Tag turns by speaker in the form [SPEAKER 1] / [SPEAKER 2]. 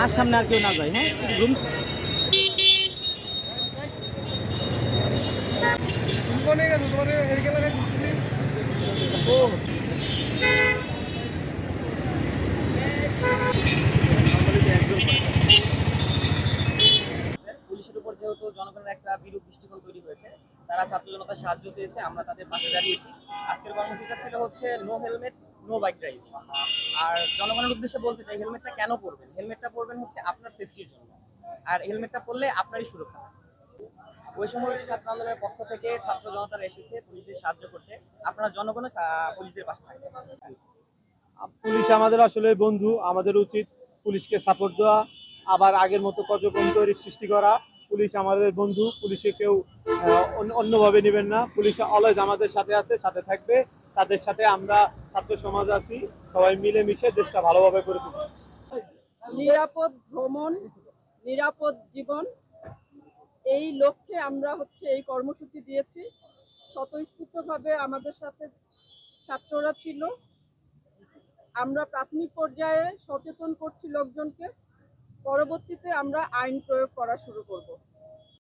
[SPEAKER 1] আর সামনে আর কেউ না যায় হ্যাঁ? রুম কোনে গেল পুলিশের উপর যেহেতু জনগণের একটা বিরূপ দৃষ্টিকোণ তৈরি হয়েছে, তারা ছাত্র জনতার সাহায্য চেয়েছে, আমরা তাদের পাশে দাঁড়িয়েছি। আজকের কর্মসূচিটা ছিল হচ্ছে no helmet no bike driving আর জনগণের উদ্দেশ্যে বলতে চাই হেলমেটটা কেন পরবেন? হেলমেটটা পরবেন হচ্ছে আপনার সেফটির জন্য। আর হেলমেটটা পরলে আপনারই সুরক্ষা। ওই সময় ছাত্র আন্দোলনের পক্ষ থেকে ছাত্র জনতারা এসেছে পুলিশদের সাহায্য করতে। আপনারা জনগণও সা- পুলিশদের পাশে থাকবেন।
[SPEAKER 2] পুলিশ আমাদের আসলে বন্ধু আমাদের উচিত পুলিশকে সাপোর্ট দেওয়া আবার আগের মতো কার্যক্রম তৈরির সৃষ্টি করা। পুলিশ আমাদের বন্ধু পুলিশে কেউ অন্য- অন্যভাবে নেবেন না। পুলিশ অলওয়েজ আমাদের সাথে আছে সাথে থাকবে। তাদের সাথে আমরা ছাত্র সমাজ আছি সবাই মিলেমিশে দেশটা ভালোভাবে করে তুলব।
[SPEAKER 3] নিরাপদ ভ্রমণ নিরাপদ জীবন এই লক্ষ্যে আমরা হচ্ছে এই কর্মসূচি দিয়েছি। স্বতঃস্ফূর্তভাবে আমাদের সাথে ছাত্ররা ছিল। আমরা প্রাথমিক পর্যায়ে সচেতন করছি লোকজনকে। পরবর্তীতে আমরা আইন প্রয়োগ করা শুরু করব।